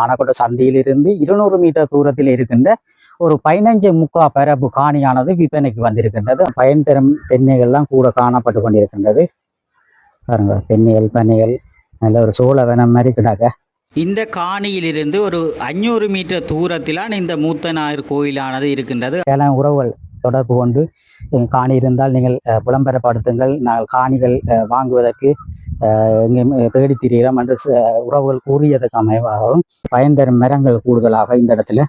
ஆனக்கோட்டை சந்தியிலிருந்து இருநூறு மீட்டர் தூரத்தில் இருக்கின்ற ஒரு பதினஞ்சு முக்கா பரப்பு காணியானது விற்பனைக்கு வந்திருக்கின்றது. பயன் தரும் தென்னைகள்லாம் கூட காணப்பட்டு கொண்டிருக்கின்றது. பாருங்க தென்னைகள் பனைகள் நல்ல ஒரு சோழ வனம் மாதிரி கிடாக்க. இந்த காணியிலிருந்து ஒரு அஞ்சூறு மீட்டர் தூரத்திலான இந்த மூத்தநாயர் கோயிலானது இருக்கின்றது. ஏழாம் உறவுகள். தொடர்பு கொண்டு காணி இருந்தால் நீங்கள் அஹ், விளம்பரப்படுத்துங்கள் நாங்கள் காணிகள் அஹ், வாங்குவதற்கு தேடி திரிகிறோம் என்று உறவுகள் கூறியதற்கு அமைவாகவும் பயன் மரங்கள் கூடுதலாக இந்த இடத்துல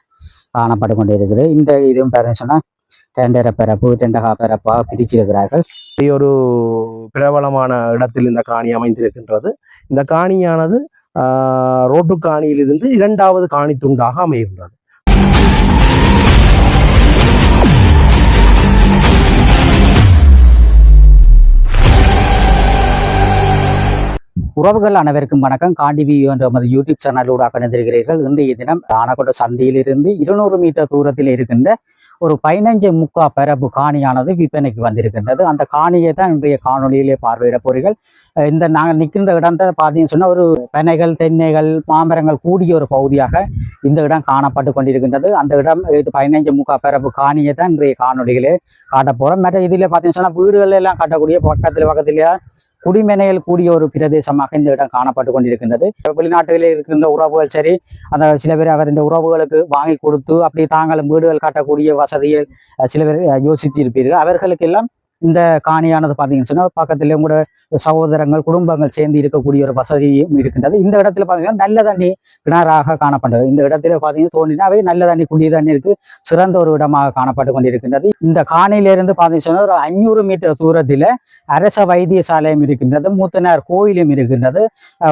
காணப்பட்டு கொண்டிருக்குது இந்த இதுவும் பாருங்க சொன்னால் தெண்டர பரப்பு தெண்டகா பரப்பாக பிரிச்சிருக்கிறார்கள் இப்படி ஒரு பிரபலமான இடத்தில் இந்த காணி அமைந்திருக்கின்றது. இந்த காணியானது ஆஹ், ரோட்டு காணியிலிருந்து இரண்டாவது காணி துண்டாக அமைகின்றது. உறவுகள் அனைவருக்கும் வணக்கம். காண்டிவி என்ற நமது யூடியூப் சேனலூடாக நினைந்திருக்கிறீர்கள் இன்றைய தினம் ஆனக்கொண்ட சந்தையிலிருந்து இருநூறு மீட்டர் தூரத்தில் இருக்கின்ற ஒரு பதினஞ்சு முக்கா பரப்பு காணியானது விற்பனைக்கு வந்திருக்கின்றது. அந்த காணியை தான் இன்றைய காணொலியிலே பார்வையிட போறீர்கள் இந்த நாங்கள் நிற்கின்ற இடம் தான் பார்த்தீங்கன்னு சொன்னால் ஒரு பனைகள் தென்னைகள் மாமரங்கள் கூடிய ஒரு பகுதியாக இந்த இடம் காணப்பட்டு கொண்டிருக்கின்றது. அந்த இடம் இது பதினைஞ்சு முக்கா பரப்பு காணியை தான் இன்றைய காணொளிகளே காட்ட போகிறோம் மற்ற இதில் பார்த்தீங்கன்னு சொன்னால் வீடுகள் எல்லாம் காட்டக்கூடிய பக்கத்தில் பக்கத்தில் குடிமனையில் கூடிய ஒரு பிரதேசமாக இந்த இடம் காணப்பட்டு கொண்டிருக்கின்றது. வெளிநாட்டிலே இருக்கின்ற உறவுகள் சரி அந்த சில பேர் அவர் இந்த உறவுகளுக்கு வாங்கி கொடுத்து அப்படி தாங்களும் வீடுகள் கட்டக்கூடிய வசதிகள் சில பேர் யோசிச்சு இருப்பீர்கள். அவர்களுக்கு எல்லாம் இந்த காணியானது பார்த்தீங்கன்னு சொன்னால் பக்கத்துலேயும் கூட சகோதரங்கள் குடும்பங்கள் சேர்ந்து இருக்கக்கூடிய ஒரு வசதியும் இருக்கின்றது. இந்த இடத்துல பார்த்தீங்கன்னா நல்ல தண்ணி கிணறாக காணப்பட்டது. இந்த இடத்துல பார்த்தீங்கன்னா தோண்டினா நல்ல தண்ணி குடி தண்ணீருக்கு சிறந்த ஒரு இடமாக காணப்பட்டு கொண்டிருக்கின்றது. இந்த காணியிலிருந்து பார்த்தீங்கன்னு சொன்னா ஒரு அஞ்சூறு மீட்டர் தூரத்தில் அரச வைத்தியசாலையும் இருக்கின்றது மூத்தனார் கோயிலும் இருக்கின்றது.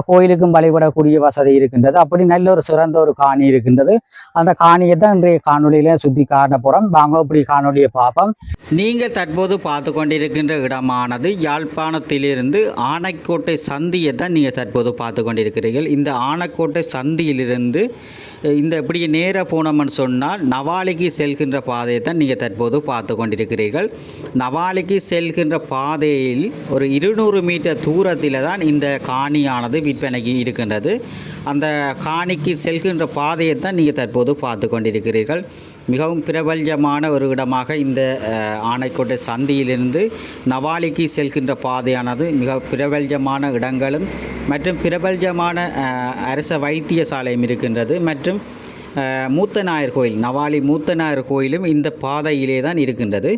கோயிலுக்கும் வழிபடக்கூடிய வசதி இருக்கின்றது. அப்படி நல்ல ஒரு சிறந்த ஒரு காணி இருக்கின்றது. அந்த காணியை தான் இன்றைய காணொலியில சுத்தி காட்ட போறோம். வாங்க இப்படி காணொலியை பார்ப்போம். நீங்கள் தற்போது பார்த்து கொண்டிருக்கின்ற இடமானது யாழ்ப்பாணத்திலிருந்து ஆனைக்கோட்டை சந்தியை தான் நீங்கள் தற்போது பார்த்து கொண்டிருக்கிறீர்கள். இந்த ஆனைக்கோட்டை சந்தியிலிருந்து இந்த இப்படி நேராக போனோம்னு சொன்னால் நவாலிக்கு செல்கின்ற பாதையை தான் நீங்கள் தற்போது பார்த்து கொண்டிருக்கிறீர்கள். நவாலிக்கு செல்கின்ற பாதையில் ஒரு இருநூறு மீட்டர் தூரத்தில் தான் இந்த காணியானது விற்பனைக்கு இருக்கின்றது. அந்த காணிக்கு செல்கின்ற பாதையை தான் நீங்கள் தற்போது பார்த்து கொண்டிருக்கிறீர்கள். மிகவும் பிரபல்யமான ஒரு இடமாக இந்த ஆணைக்கோட்டை ஆனைக்கோட்டை சந்தியிலிருந்து நவாலிக்கு செல்கின்ற பாதையானது. மிக பிரபல்யமான இடங்களும் மற்றும் பிரபல்யமான அரச வைத்தியசாலையும் இருக்கின்றது. மற்றும் மூத்தநாயர் மூத்த நாயர் கோயில் நவாலி மூத்த நாயர் கோயிலும் இந்த பாதையிலே தான் இருக்கின்றது.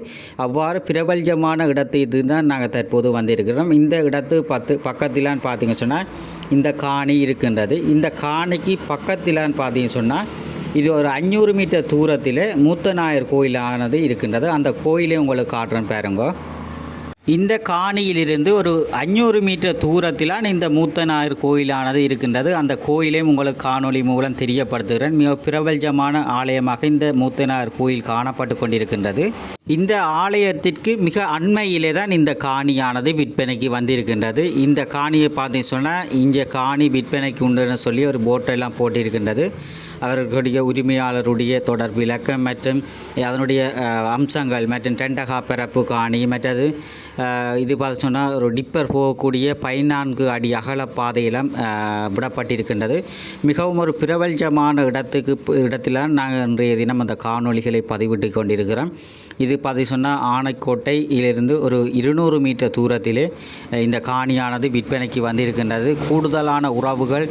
அவ்வாறு பிரபல்யமான இடத்தை தான் நாங்கள் தற்போது வந்திருக்கிறோம். இந்த இடத்து பத்து பக்கத்திலான்னு பார்த்தீங்க சொன்னால் இந்த காணி இருக்கின்றது. இந்த காணிக்கு பக்கத்திலான்னு பார்த்தீங்க சொன்னால் இது ஒரு அஞ்சூறு மீட்டர் தூரத்தில் மூத்த நாயர் கோயிலானது இருக்கின்றது. அந்த கோயிலை உங்களுக்கு காட்டுறேன் பாருங்க. இந்த காணியிலிருந்து ஒரு அஞ்சூறு மீட்டர் தூரத்திலான இந்த மூத்தநாயர் கோயிலானது இருக்கின்றது. அந்த கோயிலையும் உங்களுக்கு காணொளி மூலம் தெரியப்படுத்துகிறேன். மிக பிரபல்யமான ஆலயமாக இந்த மூத்தநாயர் கோயில் காணப்பட்டு கொண்டிருக்கின்றது. இந்த ஆலயத்திற்கு மிக அண்மையிலே தான் இந்த காணியானது விற்பனைக்கு வந்திருக்கின்றது. இந்த காணியை பார்த்தீங்க சொன்னால் இங்கே காணி விற்பனைக்கு உண்டுன்னு சொல்லி ஒரு போட்டெல்லாம் போட்டிருக்கின்றது. அவர்களுடைய உரிமையாளருடைய தொடர்பு இலக்கம் மற்றும் அதனுடைய அம்சங்கள் மற்றும் டெண்டகா பிறப்பு காணி மற்றது இது பார்த்து சொன்னால் ஒரு டிப்பர் போகக்கூடிய பதினான்கு அடி அகல பாதையெல்லாம் விடப்பட்டிருக்கின்றது. மிகவும் ஒரு பிரபஞ்சமான இடத்துக்கு இடத்தில் நாங்கள் இன்றைய தினம் அந்த காணொளிகளை பதிவிட்டு கொண்டிருக்கிறோம். இது பார்த்து சொன்னால் ஆனைக்கோட்டையிலிருந்து ஒரு இருநூறு மீட்டர் தூரத்திலே இந்த காணியானது விற்பனைக்கு வந்திருக்கின்றது. கூடுதலான உறவுகள்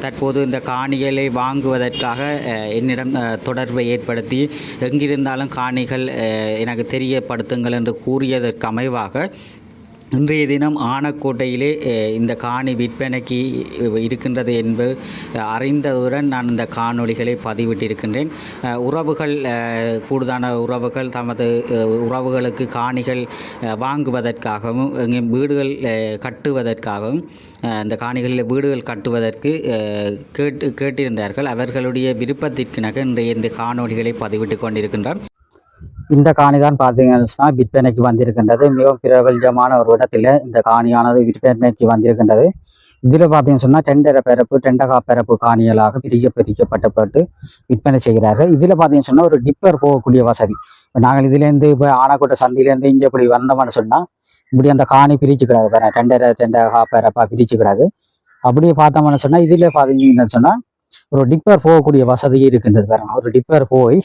தற்போது இந்த காணிகளை வாங்குவதற்காக என்னிடம் தொடர்பை ஏற்படுத்தி எங்கிருந்தாலும் காணிகள் எனக்கு தெரியப்படுத்துங்கள் என்று கூறியதற்கு அமைவாக இன்றைய தினம் ஆனக்கோட்டையிலே இந்த காணி விற்பனைக்கு இருக்கின்றது என்பது அறிந்ததுடன் நான் இந்த காணொளிகளை பதிவிட்டிருக்கின்றேன். உறவுகள் கூடுதான உறவுகள் தமது உறவுகளுக்கு காணிகள் வாங்குவதற்காகவும் எங்கே வீடுகள் கட்டுவதற்காகவும் இந்த காணிகளில் வீடுகள் கட்டுவதற்கு கேட்டு கேட்டிருந்தார்கள். அவர்களுடைய விருப்பத்திற்கிணங்க இன்றைய இந்த காணொளிகளை பதிவிட்டு கொண்டிருக்கின்றோம். இந்த காணி தான் பார்த்தீங்கன்னு சொன்னால் விற்பனைக்கு வந்திருக்கின்றது. மிகவும் பிரபல்யமான ஒரு இடத்துல இந்த காணியானது விற்பனைக்கு வந்திருக்கின்றது. இதில் பார்த்தீங்கன்னு சொன்னால் டெண்டர பிறப்பு டெண்டகா பிறப்பு காணிகளாக பிரிக்க பிரிக்கப்பட்டப்பட்டு விற்பனை செய்கிறார்கள். இதில் பார்த்தீங்கன்னு சொன்னால் ஒரு டிப்பர் போகக்கூடிய வசதி. இப்போ நாங்கள் இதுலேருந்து இப்போ ஆனாக்கோட்டை சந்தையிலேருந்து இங்கே இப்படி வந்தோம்னு சொன்னால் இப்படி அந்த காணி பிரிச்சுக்கிறாங்க பாருங்க டெண்டரை டெண்டகா பிறப்பா பிரிச்சுக்கிறாங்க அப்படியே பார்த்தோம்னு சொன்னால் இதில் பார்த்தீங்கன்னு சொன்னால் ஒரு டிப்பர் போகக்கூடிய வசதி இருக்கின்றது பாருங்க. ஒரு டிப்பர் போய்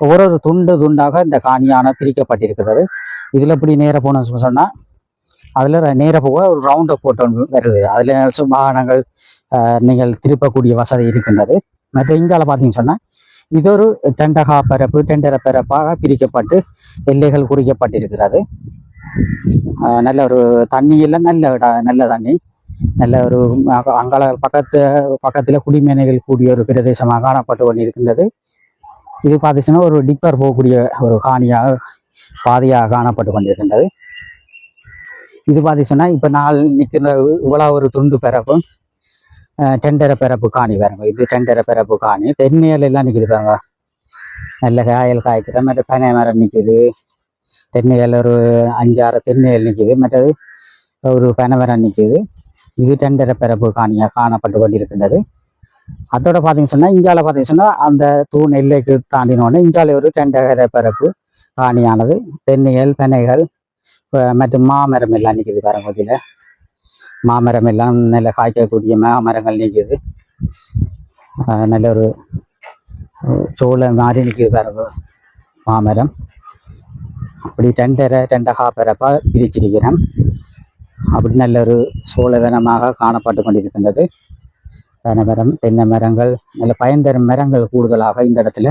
ஒரு ஒரு துண்டு துண்டாக இந்த காணியான பிரிக்கப்பட்டிருக்கிறது. இதுல இப்படி நேர போனோம்னு சொன்னா அதுல நேர போக ஒரு ரவுண்டை போட்டு வருது. அதுல வாகனங்கள் ஆஹ், நீங்கள் திருப்பக்கூடிய வசதி இருக்கின்றது. மற்ற இங்கால பார்த்தீங்கன்னு சொன்னால் இது ஒரு டெண்டகா பரப்பு டெண்டர பரப்பாக பிரிக்கப்பட்டு எல்லைகள் குறிக்கப்பட்டிருக்கிறது. ஆஹ், நல்ல ஒரு தண்ணியில் நல்ல நல்ல தண்ணி. நல்ல ஒரு அங்கால பக்கத்து பக்கத்துல குடிமேனைகள் கூடிய ஒரு பிரதேசமாக காணப்பட்டு கொண்டிருக்கின்றது. இது பார்த்துச்சுன்னா ஒரு டிப்பர் போகக்கூடிய ஒரு காணியாக பாதையாக காணப்பட்டு கொண்டிருக்கின்றது. இது பார்த்துச்சுன்னா இப்போ நாள் நிற்கிற இவ்வளோ ஒரு துண்டு பிறப்பும் டெண்டர பிறப்பு காணி பாருங்க. இது டெண்டர பிறப்பு காணி. தென்னையல் எல்லாம் நிற்குது பாருங்க. நல்ல காயல் காய்க்கிற மற்ற பனை மரம் நிற்குது தென்னையில் ஒரு அஞ்சாறு தென்னையில் நிற்குது மற்றது ஒரு பனை மரம் நிற்குது இது டெண்டர பிறப்பு காணியாக காணப்பட்டு கொண்டிருக்கின்றது. அதோட பார்த்தீங்கன்னு சொன்னா இந்தியாவில் பார்த்தீங்க சொன்னா அந்த தூண் எல்லைக்கு தாண்டினோடனே இந்தியாவில் ஒரு டெண்டர பிறப்பு காணியானது. தென்னைகள் பெனைகள் மற்றும் மாமரம் எல்லாம் நிற்கிது பாருங்க மாமரம் எல்லாம் நல்ல காய்க்கக்கூடிய மாமரங்கள் நிற்கிது அஹ் நல்ல ஒரு அஹ் மாதிரி நிற்குது பாருங்க மாமரம். அப்படி டெண்டரை டெண்டகா பிறப்பா பிரிச்சிருக்கிறேன். அப்படி நல்ல ஒரு சோழவனமாக காணப்பட்டு கொண்டிருக்கின்றது. பனைமரம் தென்னை மரங்கள் நல்ல பயன் தரும் மரங்கள் கூடுதலாக இந்த இடத்துல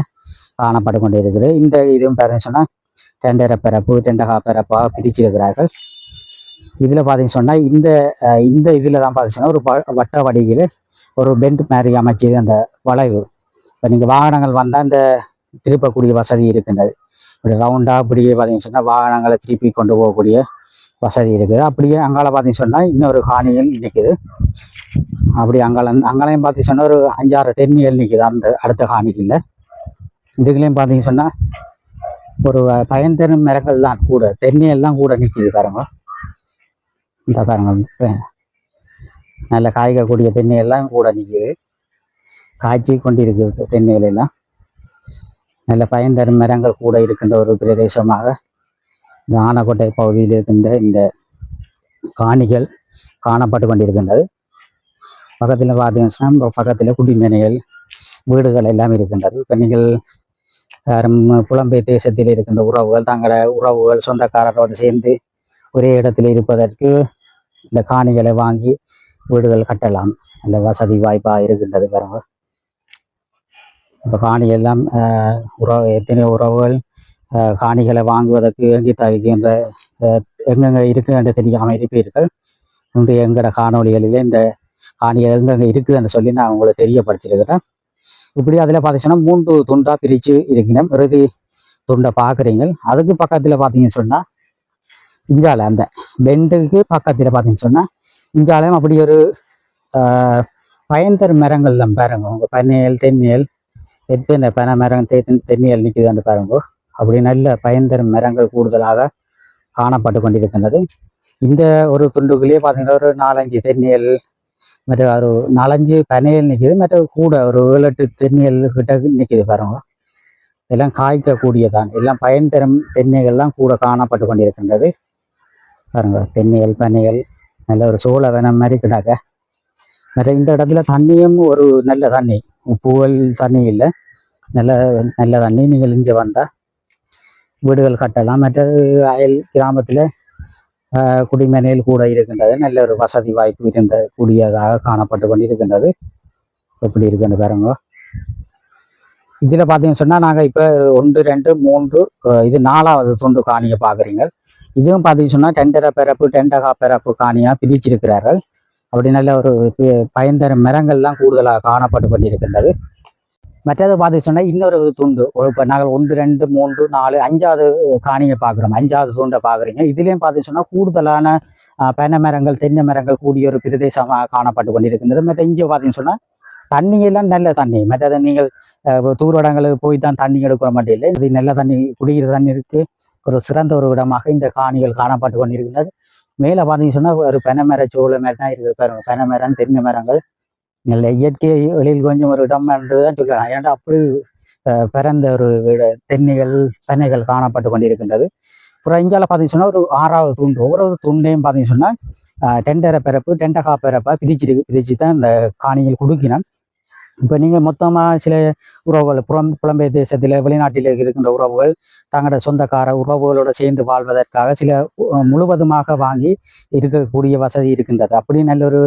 காணப்பட்டு கொண்டிருக்குது இந்த இதுவும் பார்த்தீங்கன்னு சொன்னால் டெண்டரை பிறப்பு டெண்டகா பிறப்பாக பிரிச்சிருக்கிறார்கள். இதில் பார்த்தீங்கன்னு சொன்னா இந்த இந்த இதில் தான் பார்த்தீங்கன்னா ஒரு வட்ட வடிவில் ஒரு பெண்ட் மாதிரி அமைச்சு அந்த வளைவு. இப்போ நீங்கள் வாகனங்கள் வந்தால் இந்த திருப்பக்கூடிய வசதி இருக்கின்றது. இப்படி ரவுண்டா அப்படியே பார்த்தீங்கன்னு சொன்னால் வாகனங்களை திருப்பி கொண்டு போகக்கூடிய வசதி இருக்குது. அப்படியே அங்கால பார்த்தீங்க சொன்னால் இன்னொரு காணிகள் நிற்குது அப்படி அங்கால அங்காலையும் பார்த்தீங்க சொன்னால் ஒரு அஞ்சாறு தென்னியல் நிற்குது அந்த அடுத்த காணிக்கல இதுக்குலேயும் பார்த்தீங்க சொன்னா ஒரு பயன் தரும் மரங்கள் தான் கூட தென்னியல் தான் கூட நிற்கிது பாருங்க. இந்த பாருங்க. நல்ல காய்க்கக்கூடிய தென்னையெல்லாம் கூட நிற்கிது காய்ச்சி கொண்டிருக்குது தென்னையிலெல்லாம் நல்ல பயன் தரும் மரங்கள் கூட இருக்கின்ற ஒரு பிரதேசமாக இந்த ஆனக்கோட்டை பகுதியில் இருக்கின்ற இந்த காணிகள் காணப்பட்டு கொண்டிருக்கின்றது. பக்கத்தில் பார்த்தீங்கன்னா பக்கத்தில் குடிமனைகள் வீடுகள் எல்லாம் இருக்கின்றது. இப்போ நீங்கள் யாரும் புலம்பெயர் தேசத்தில் இருக்கின்ற உறவுகள் தங்கள உறவுகள் சொந்தக்காரரோடு சேர்ந்து ஒரே இடத்தில் இருப்பதற்கு இந்த காணிகளை வாங்கி வீடுகள் கட்டலாம். அந்த வசதி வாய்ப்பாக இருக்கின்றது பாருங்க. இப்போ காணி எல்லாம் உறவு எத்தனை உறவுகள் காணிகளை வாங்குவதற்கு ஏங்கி தவிக்கின்ற எங்கெங்கே இருக்குது என்று தெரியாமல் இருப்பீர்கள். இன்று எங்கட காணொளிகளில் இந்த காணிகள் எங்கெங்கே இருக்குதுன்னு சொல்லி நான் உங்களை தெரியப்படுத்தியிருக்கிறேன். இப்படி அதில் பார்த்தீங்கன்னா மூன்று துண்டாக பிரித்து இருக்கணும் இறுதி துண்டை பார்க்குறீங்க அதுக்கு பக்கத்தில் பார்த்தீங்கன்னு சொன்னால் இஞ்சால அந்த பெண்டுக்கு பக்கத்தில் பார்த்தீங்கன்னு சொன்னால் இஞ்சாலையும் அப்படி ஒரு பயன்தரும் மரங்கள் தான் பாருங்க. உங்கள் பனையல் தென்னியல் எத்தனை பனை மரம் தென் தென்னியல் நிற்குதுன்னு பாருங்க. அப்படி நல்ல பயன் தரும் மரங்கள் கூடுதலாக காணப்பட்டு கொண்டிருக்கின்றது. இந்த ஒரு துண்டுக்குள்ளேயே பார்த்தீங்கன்னா ஒரு நாலஞ்சு தென்னியல் மற்ற ஒரு நாலஞ்சு பனையல் நிற்கிது மற்ற கூட ஒரு ஏழு எட்டு தென்னியல் கிட்ட நிற்கிது பாருங்க. எல்லாம் காய்க்கக்கூடியதான். எல்லாம் பயன் தரும் தென்னைகள்லாம் கூட காணப்பட்டு கொண்டிருக்கின்றது. பாருங்க தென்னியல் பனையல் நல்ல ஒரு சோள வனம் மாதிரி கிடாக்க. மற்ற இந்த இடத்துல தண்ணியும் ஒரு நல்ல தண்ணி உப்புகள் தண்ணி இல்லை. நல்ல நல்ல தண்ணி நீங்கள் இங்கே வந்தால் வீடுகள் கட்டலாம். மற்றது அயல் கிராமத்தில் குடிமனையில் கூட இருக்கின்றது. நல்ல ஒரு வசதி வாய்ப்பு இருந்த கூடியதாக காணப்பட்டு கொண்டிருக்கின்றது. எப்படி இருக்குன்னு பாருங்க. இதில் பார்த்தீங்கன்னு சொன்னால் நாங்கள் இப்போ ஒன்று ரெண்டு மூன்று இது நாலாவது துண்டு காணியை பார்க்குறீங்க இதுவும் பார்த்தீங்கன்னு சொன்னால் டெண்டரை பிறப்பு டெண்டகா பிறப்பு காணியாக பிரிச்சிருக்கிறார்கள். அப்படி நல்ல ஒரு பயன்தரும் மரங்கள்லாம் கூடுதலாக காணப்பட்டு கொண்டிருக்கின்றது. மற்றது பார்த்து சொன்னால் இன்னொரு துண்டு. இப்போ நாங்கள் ஒன்று ரெண்டு மூன்று நாலு அஞ்சாவது காணியை பார்க்குறோம். அஞ்சாவது துண்டை பார்க்குறீங்க. இதுலேயும் பார்த்து சொன்னால் கூடுதலான அஹ், பனை மரங்கள் தென்னை மரங்கள் கூடிய ஒரு பிரதேசமாக காணப்பட்டு கொண்டிருக்கின்றது. மற்ற இங்கே பார்த்தீங்கன்னு சொன்னால் தண்ணியெல்லாம் நல்ல தண்ணி. மற்றது நீங்கள் அஹ், தூர்வடங்களுக்கு போய் தான் தண்ணி எடுக்கிற மட்டும் இல்லை. இது நல்ல தண்ணி குடிக்கிற தண்ணீருக்கு ஒரு சிறந்த ஒரு இடமாக இந்த காணிகள் காணப்பட்டு கொண்டிருக்கின்றது. மேலே பார்த்தீங்கன்னு சொன்னால் ஒரு பனைமர சோள மாதிரி தான் இருக்குது பாருங்க பனைமரம் தென்னை மரங்கள். நல்ல இயற்கை வெளியில் கொஞ்சம் ஒரு இடம் என்று தான் சொல்லலாம் ஏன்னா அப்படி பிறந்த ஒரு வீடு தென்னைகள் தென்னைகள் காணப்பட்டு கொண்டிருக்கின்றது. அப்புறம் இந்தியாவில் பார்த்தீங்கன்னு சொன்னால் ஒரு ஆறாவது துண்டு ஒவ்வொரு துண்டையும் பார்த்தீங்கன்னு சொன்னால் டெண்டரை பிறப்பு டெண்டகா பிறப்பாக பிரிச்சிருக்கு பிரித்து தான் இந்த காணிகள் கொடுக்கினோம் இப்போ நீங்கள் மொத்தமாக சில உறவுகள் புறம் புலம்பெயர் தேசத்தில் வெளிநாட்டில் இருக்கின்ற உறவுகள் தங்களோட சொந்தக்கார உறவுகளோடு சேர்ந்து வாழ்வதற்காக சில முழுவதுமாக வாங்கி இருக்கக்கூடிய வசதி இருக்கின்றது. அப்படி நல்ல ஒரு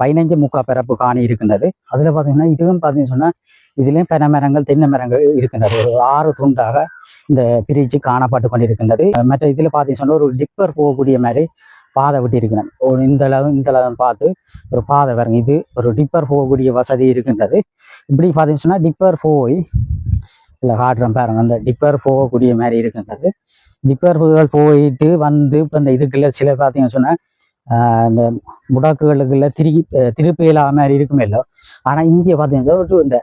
பதினைஞ்சு முக்கா பிறப்பு காணி இருக்கின்றது. அதில் பார்த்தீங்கன்னா இதுவும் பார்த்தீங்கன்னு சொன்னால் இதுலேயும் பனை மரங்கள் தென்னை மரங்கள் இருக்கின்றது. ஒரு ஆறு துண்டாக இந்த பிரிச்சு காணப்பட்டு கொண்டிருக்கின்றது. மற்ற இதில் பார்த்தீங்கன்னு சொன்னால் ஒரு டிப்பர் போகக்கூடிய மாதிரி பாதை விட்டு இருக்கிறேன் ஒரு இந்த அளவு இந்த அளவு பார்த்து ஒரு பாதை வருங்க இது ஒரு டிப்பர் போகக்கூடிய வசதி இருக்கின்றது. இப்படி பார்த்தீங்கன்னு சொன்னால் டிப்பர் போய் இல்லை காட்டுறேன் பாருங்க. அந்த டிப்பர் போகக்கூடிய மாதிரி இருக்கின்றது. டிப்பர்கள் போயிட்டு வந்து இப்போ இந்த இதுக்குள்ள சில பார்த்தீங்கன்னு சொன்னால் இந்த முடக்குகளுக்குள்ள திருகி திருப்பி மாதிரி இருக்குமே இல்லை. ஆனால் இங்கே பார்த்தீங்கன்னா ஒரு இந்த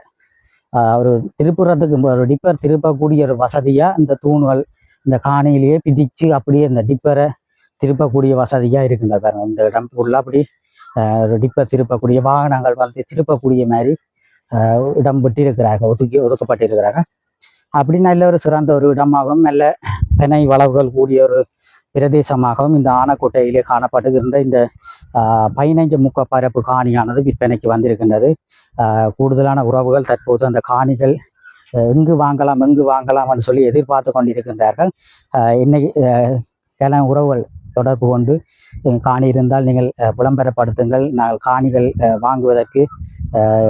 ஒரு திருப்புறத்துக்கு ஒரு டிப்பர் திருப்பக்கூடிய ஒரு வசதியாக இந்த தூண்கள் இந்த காணியிலேயே பிடிச்சு அப்படியே இந்த டிப்பரை திருப்பக்கூடிய வசதியாக இருக்குங்க பாருங்க. இந்த இடம் ஃபுல்லாக அப்படி ஒரு டிப்பர் திருப்பக்கூடிய வாகனங்கள் வந்து திருப்பக்கூடிய மாதிரி ஆஹ், இடம் விட்டிருக்கிறாங்க ஒதுக்கி ஒதுக்கப்பட்டிருக்கிறாங்க. அப்படி நல்ல ஒரு சிறந்த ஒரு இடமாகவும் நல்ல பெனை வளவுகள் கூடிய ஒரு பிரதேசமாகவும் இந்த ஆனக்கோட்டையிலே காணப்படுகின்ற இந்த பதினைஞ்சு முக்க பரப்பு காணியானது விற்பனைக்கு வந்திருக்கின்றது. கூடுதலான உறவுகள் தற்போது அந்த காணிகள் எங்கு வாங்கலாம் எங்கு வாங்கலாம்னு சொல்லி எதிர்பார்த்து கொண்டிருக்கின்றார்கள். இன்னைக்கு கிள உறவுகள் தொடர்பு கொண்டு காணி இருந்தால் நீங்கள் விளம்பரப்படுத்துங்கள். நாங்கள் காணிகள் வாங்குவதற்கு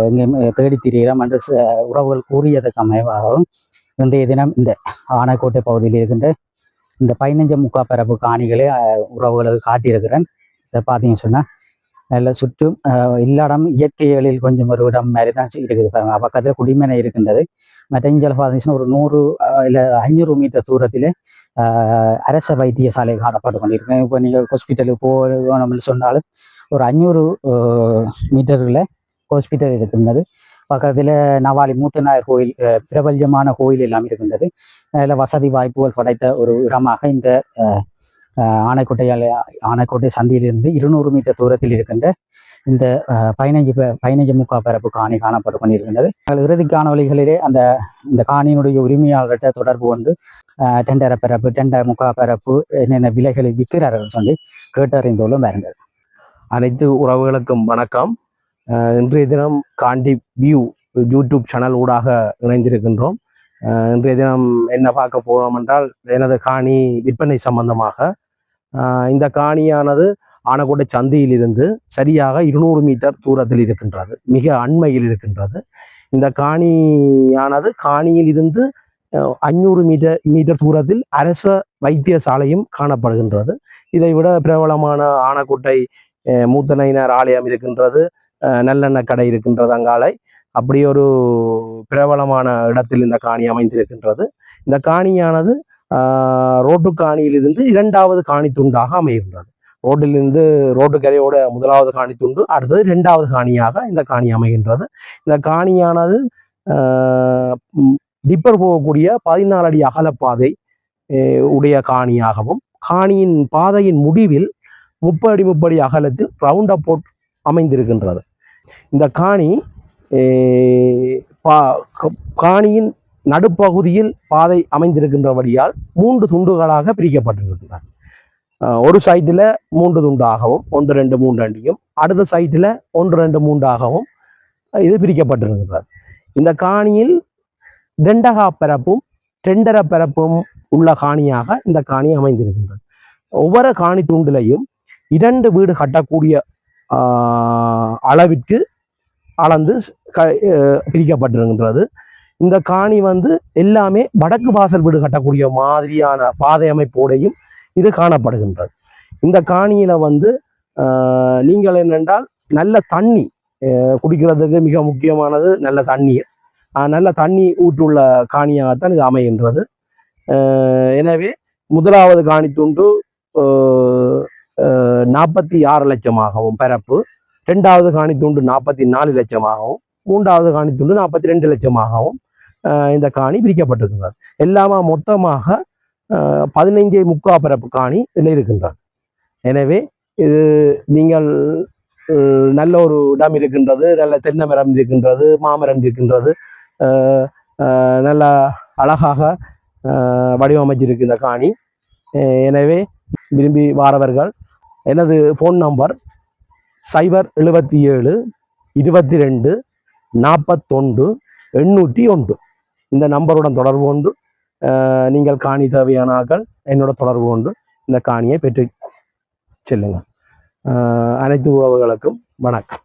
எங்கே தேடித் திரிகிறோம் என்று உறவுகள் கூறியதற்கு அமைவாகவும் இன்றைய தினம் இந்த ஆனைக்கோட்டை பகுதியில் இருக்கின்ற இந்த பதினஞ்சு முக்கா பரப்பு காணிகளை உறவுகளுக்கு காட்டியிருக்கிறேன். இதை பார்த்தீங்கன்னு சொன்னால் நல்ல சுற்றும் இல்லாடம் எல்லா இடம் இயற்கைகளில் கொஞ்சம் ஒரு இடம் மாதிரி தான் இருக்குது பாருங்க. பக்கத்தில் குடிமனை இருக்கின்றது. மற்ற பார்த்தீங்கன்னா ஒரு நூறு இல்லை ஐநூறு மீட்டர் தூரத்தில் அரச வைத்தியசாலை காணப்பட்டு கொண்டிருக்கேன் இப்போ நீங்கள் ஹாஸ்பிட்டலுக்கு போகணும்னு சொன்னாலும் ஒரு அஞ்சூறு மீட்டரில் ஹாஸ்பிட்டல் இருக்கின்றது. பக்கத்தில் நவாலி மூத்தநாயர் கோயில் பிரபல்யமான கோயில் எல்லாம் இருக்கின்றது. அதில் வசதி வாய்ப்புகள் படைத்த ஒரு இடமாக இந்த அஹ், ஆனைக்கோட்டையால் ஆனைக்கோட்டை சந்தியிலிருந்து இருநூறு மீட்டர் தூரத்தில் இருக்கின்ற இந்த பதினைஞ்சு ப- பதினைஞ்சு முக்கா பரப்பு காணி காணப்பட்டு கொண்டிருக்கின்றது. இறுதி காணொலிகளிலே அந்த இந்த காணியினுடைய உரிமையாளர்கிட்ட தொடர்பு கொண்டு டெண்டரை டெண்டர பரப்பு டெண்டர் முக்கா பரப்பு என்னென்ன விலைகளை விற்கிறார்கள் சொல்லி கேட்டறிந்தோலும் வருங்கள் அனைத்து உறவுகளுக்கும் வணக்கம். இன்றைய தினம் காண்டி வியூ யூடியூப் சேனல் ஊடாக இணைந்திருக்கின்றோம். இன்றைய தினம் என்ன பார்க்க போகிறோம் என்றால் எனது காணி விற்பனை சம்பந்தமாக. இந்த காணியானது ஆனக்கோட்டை சந்தையிலிருந்து சரியாக இருநூறு மீட்டர் தூரத்தில் இருக்கின்றது மிக அண்மையில் இருக்கின்றது. இந்த காணியானது காணியில் இருந்து அஞ்சூறு மீட்டர் மீட்டர் தூரத்தில் அரச வைத்தியசாலையும் காணப்படுகின்றது. இதை விட பிரபலமான ஆனக்கோட்டை மூத்தனையினர் ஆலயம் இருக்கின்றது. நல்லெண்ணெய் கடை இருக்கின்றது அங்காலை. அப்படி ஒரு பிரபலமான இடத்தில் இந்த காணி அமைந்திருக்கின்றது. இந்த காணியானது ரோட்டு காணியிலிருந்து இரண்டாவது காணி துண்டாக அமைகின்றது. ரோட்டிலிருந்து ரோட்டு கரையோட முதலாவது காணி துண்டு அடுத்தது இரண்டாவது காணியாக இந்த காணி அமைகின்றது. இந்த காணியானது டிப்பர் போகக்கூடிய பதினாலு அடி அகலப்பாதை உடைய காணியாகவும் காணியின் பாதையின் முடிவில் முப்படி முப்படி அகலத்தில் ரவுண்ட் அப் அமைந்திருக்கின்றது. இந்த காணி பா- காணியின் நடுப்பகுதியில் பாதை அமைந்திருக்கின்றபடியால் மூன்று துண்டுகளாக பிரிக்கப்பட்டிருக்கின்றன. ஒரு சைட்டில் மூன்று துண்டாகவும் ஒன்று ரெண்டு மூன்று அண்டியும் அடுத்த சைட்டில் ஒன்று ரெண்டு மூன்றாகவும் இது பிரிக்கப்பட்டிருக்கின்றது. இந்த காணியில் டெண்டகா பரப்பும் டெண்டர பரப்பும் உள்ள காணியாக இந்த காணி அமைந்திருக்கின்றது. ஒவ்வொரு காணி துண்டிலையும் இரண்டு வீடு கட்டக்கூடிய அளவிற்கு அளந்து க- பிரிக்கப்பட்டிருக்கின்றது. இந்த காணி வந்து எல்லாமே வடக்கு வாசல் வீடு கட்டக்கூடிய மாதிரியான பாதை அமைப்போடையும் இது காணப்படுகின்றது. இந்த காணியில வந்து ஆஹ், நீங்கள் என்னென்றால் நல்ல தண்ணி குடிக்கிறதுக்கு மிக முக்கியமானது நல்ல தண்ணீர். ஆஹ், நல்ல தண்ணி ஊற்றுள்ள காணியாகத்தான் இது அமைகின்றது. ஆஹ், எனவே முதலாவது காணி துண்டு நாற்பத்தி ஆறு லட்சமாகவும் பரப்பு ரெண்டாவது காணி துண்டு நாற்பத்தி நாலு லட்சமாகவும் மூன்றாவது காணி துண்டு நாற்பத்தி ரெண்டு லட்சமாகவும் ஆஹ் இந்த காணி பிரிக்கப்பட்டிருக்கிறது எல்லாமே மொத்தமாக ஆஹ் பதினைஞ்சே முக்கா பரப்பு காணி இதில் இருக்கின்றது. எனவே இது நீங்கள் நல்ல ஒரு இடம் இருக்கின்றது நல்ல தென்னை மரம் இருக்கின்றது மாமரம் இருக்கின்றது ஆஹ் ஆஹ் நல்ல அழகாக ஆஹ் வடிவமைச்சிருக்கு இந்த காணி எனவே விரும்பி வாரவர்கள் எனது ஃபோன் நம்பர் சைபர் எழுபத்தி ஏழு இருபத்தி ரெண்டு நாற்பத்தொன்று எண்ணூற்றி ஒன்று. இந்த நம்பருடன் தொடர்பு கொண்டு நீங்கள் காணி தேவையானாக்கள் என்னோட தொடர்பு கொண்டு இந்த காணியை பெற்று செல்லுங்கள். அனைத்து உறவுகளுக்கும் வணக்கம்.